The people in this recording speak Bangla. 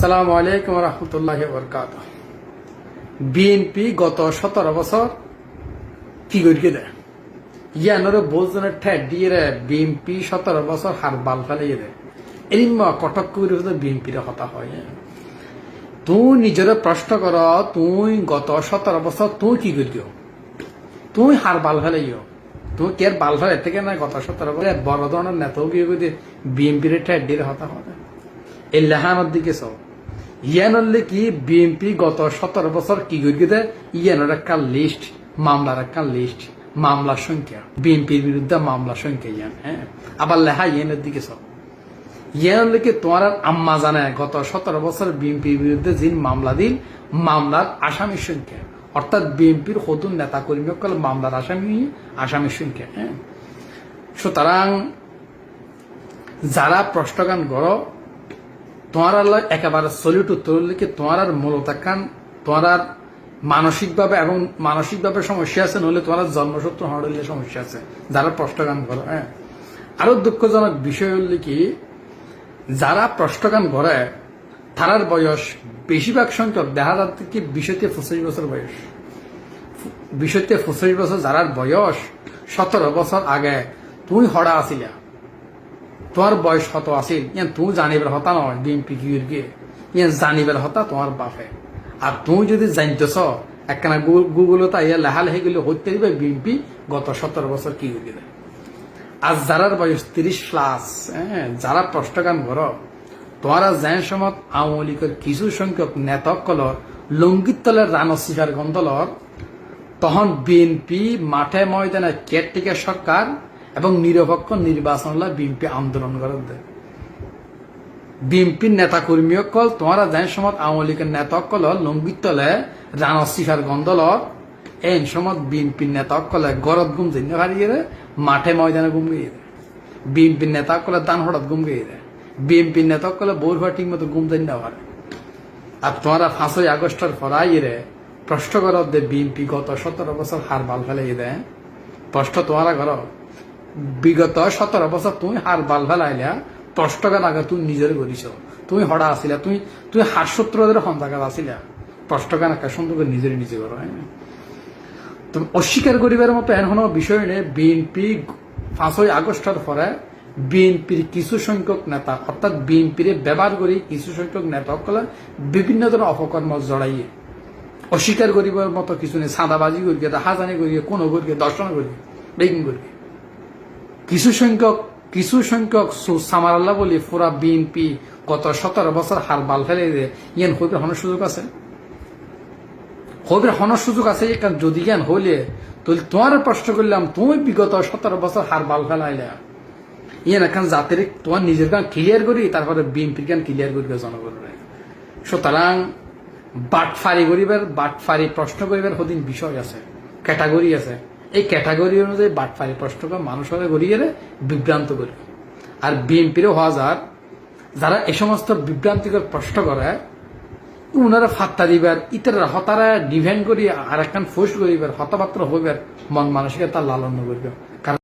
সালাম আলাইকুম রহমতুল্লাহ বরকাত বিএনপি গত সতেরো বছর কি করিকে দেয়? ইয়ানোর বোঝনের ঠেট দিয়ে রে বিএনপি সতেরো বছর হার বাল ফেলিয়ে দেয়। এরিমা কটক করে বিএনপির হতা হয়। তুই নিজের প্রশ্ন কর, তুই গত সতেরো বছর তুই কি করিও তুই হার বাল ফেলাইও। তুই কে বাল ফেলে থেকে না গত সতেরো বছর? বড় ধরনের নেতাও গিয়ে বিএনপির ঠেট দিয়ে হতা হয়। এই লেহানোর দিকে সব ইয়ানলে কি বিএনপি গত সতেরো বছর কি করিতে ইয়ানোর একটা লিস্ট মামলার একটা লিস্ট মামলার সংখ্যা। বিএনপির বিরুদ্ধে মামলার সংখ্যা ইয়ান হ্যাঁ? আবার লেহা ইয়ানের দিকে সব ইয়ানলে কি তোমার আম্মা জানে, গত সতেরো বছর বিএনপির বিরুদ্ধে যিন মামলা দিন মামলার আসামির সংখ্যা। অর্থাৎ বিএনপির হতুন নেতা কর্মী সকল মামলার আসামি, আসামির সংখ্যা হ্যাঁ? সুতরাং যারা প্রশ্নগান করো তোমার আল্লাহ একেবারে সলিউট উত্তর লিখে তোমার আর মূলত কান তোমার আর মানসিকভাবে এবং মানসিকভাবে সমস্যা আছে নহলে তোমার জন্মসূত্র হরলে সমস্যা আছে। যারা প্রশ্নগান করো হ্যাঁ? আরও দুঃখজনক বিষয় হল কি, যারা প্রশ্নগান করে, তারার বয়স বেশিরভাগ সংখ্যক, দেখা যাচ্ছে কি বিশতে পঁচিশ বছর বয়স। বিশতে পঁচিশ বছর যারার বয়স সতেরো বছর আগে তুই হড়া আসিলা। তোমার বয়স কত আছিল তুই জানিবার হতা নয় বিএনপি গিয়ে ইয়ান জানিবার হতা তোমার বাপে। আর তুই যদি জানতেছ, একখানা গুগলত ইয়া লেহা লেহে গেলে, হইতে দিবে বিএনপি গত সতেরো বছর কি করে আর যারার বয়স তিরিশ প্লাস হ্যাঁ যারা প্রশ্নগান ঘর তোমারা যেন সময় আওয়ামী লীগের কিছু সংখ্যক নেতাকলর লঙ্গিত তলের রানসিকার গন্দলর তখন বিএনপি মাঠে ময়দানে কেয়ারটেকার সরকার এবং নিরপেক্ষ নির্বাচন হলে বিএনপি আন্দোলন করে দেয় বিএনপির নেতা কর্মী কল, তোমারা যেন সময় আওয়ামী লীগের নেতা কল লঙ্গিত তলে রানসিকার গন্দলর এই সময় বিএনপির নেতা কলে গরত গুম জন্য হারিয়ে মাঠে ময়দানে গুম গিয়ে বিএনপির নেতা কলে দান হঠাৎ গুম গিয়ে বিএনপির নেতা কলে বউর ভাই ঠিক মতো গুম জন্য হারে আর তোমরা পাঁচই আগস্টের পরাই রে, প্রশ্ন করো দে বিএনপি গত সতেরো বছর হার বাল ফেলে দেয় প্রশ্ন তোমারা করো। বিগত সতেরো বছর তুমি হার বাল ফেলাইলা প্রশ্নগান আগে তুমি নিজের করিস তুমি হড়া আসিলা তুমি তুমি হার সত্তরের সন্তাকাত আসিলা প্রশ্নগান একা সুন্দর করে নিজের নিজে করো হ্যাঁ তুমি অস্বীকার করিবার মতো এমন বিষয় নেই। বিএনপি পাঁচই আগস্টের পরে বিএনপির কিছু সংখ্যক নেতা, অর্থাৎ বিএনপির ব্যবহার করি কিছু সংখ্যক নেতা সকলে বিভিন্ন ধরনের অপকর্ম জড়াইয়ে। অস্বীকার করিবার মতো কিছু নেই। সাদাবাজি করিয়ে, হাজানি করিয়ে, কোনো করিয়ে, দর্শন করিয়ে বেগিং করিয়ে। কিছু সংখ্যক কিছু সংখ্যক সামারাল্লাহ বলি পুরা বিএনপি গত সতেরো বছর হার বাল ফেলে ইয়ান হইবে হনার সুযোগ আছে। হইবে হনার সুযোগ আছে যদি জ্ঞান হইলে তাহলে তোমার প্রশ্ন করলাম তুমি বিগত সতেরো বছর হার বাল ফেলাইলা। ইয়ান এখন জাতির তোমার নিজের গান ক্লিয়ার করি তারপরে বিএনপির গান ক্লিয়ার করি জনগণের সুতরাং বাটফারি করিবার বাটফারি প্রশ্ন করিবার হদিন বিষয় আছে ক্যাটাগরি আছে। এই ক্যাটাগরি অনুযায়ী বাটফারি প্রশ্ন করে মানুষ হবে গড়িয়ে বিভ্রান্ত করি। আর বিএনপিরও হওয়া যার, যারা এই সমস্ত বিভ্রান্তিকর প্রশ্ন করে, উনারা ফাত্তা দিবার ইতারা হতারা ডিভেন্ড করি আর একখান ফোর্স করিবার হতাপাত্র হইবার মন মানসিকতা লালন করবে